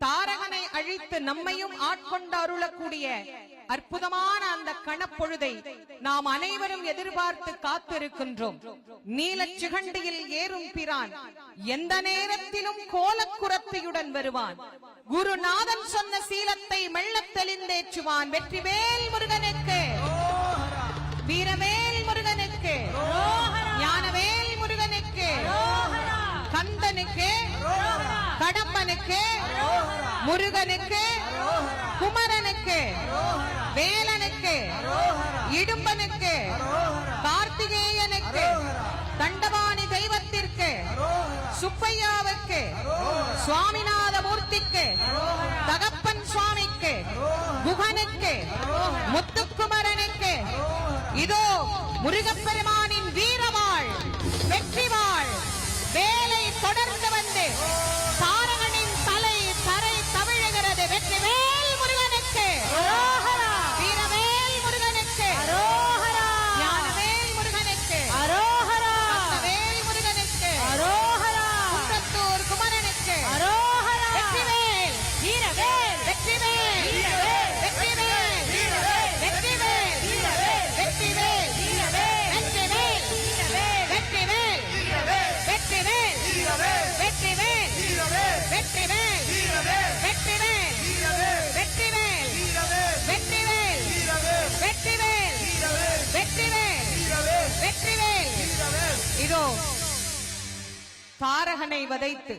தாரகனை அழித்து நம்மையும் ஆட்கொண்டு அருளக்கூடிய அற்புதமான அந்த கணப்பொழுதை நாம் அனைவரும் எதிர்பார்த்து காத்திருக்கின்றோம். நீலச் சிகண்டியில் ஏறும் பிரான் எந்த நேரத்திலும் கோலக்குரத்தையுடன் வருவான். குருநாதன் சொன்ன சீலத்தை மெல்லத் தெளிந்தேற்றுவான். வெற்றிவேல் முருகனுக்கு. வீரவேல் முருகனுக்கு. ஞானவேல் முருகனுக்கு. கந்தனுக்கு. கடம்பனுக்கு முருகனுக்கு குமரனுக்கு வேலனுக்கு இடும்பனுக்கு கார்த்திகேயனுக்கு தண்டபாணி தெய்வத்திற்கு சுப்பையாவுக்கு சுவாமிநாத மூர்த்திக்கு தகப்பன் சுவாமிக்கு குகனுக்கு முத்துக்குமரனுக்கு. இதோ முருகப்பெருமானின் வீரவாள் வெற்றிவாள் வேலை தொடர்ந்து வந்து தாரகனை வதைத்து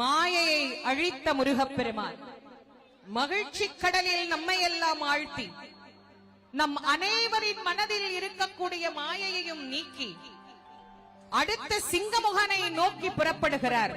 மாயையை அழித்த முருகப்பெருமான். மகிழ்ச்சி கடலில் நம்மை எல்லாம் ஆழ்த்தி நம் அனைவரின் மனதில் இருக்கக்கூடிய மாயையையும் நீக்கி அடுத்த சிங்கமுகனை நோக்கி புறப்படுகிறார்.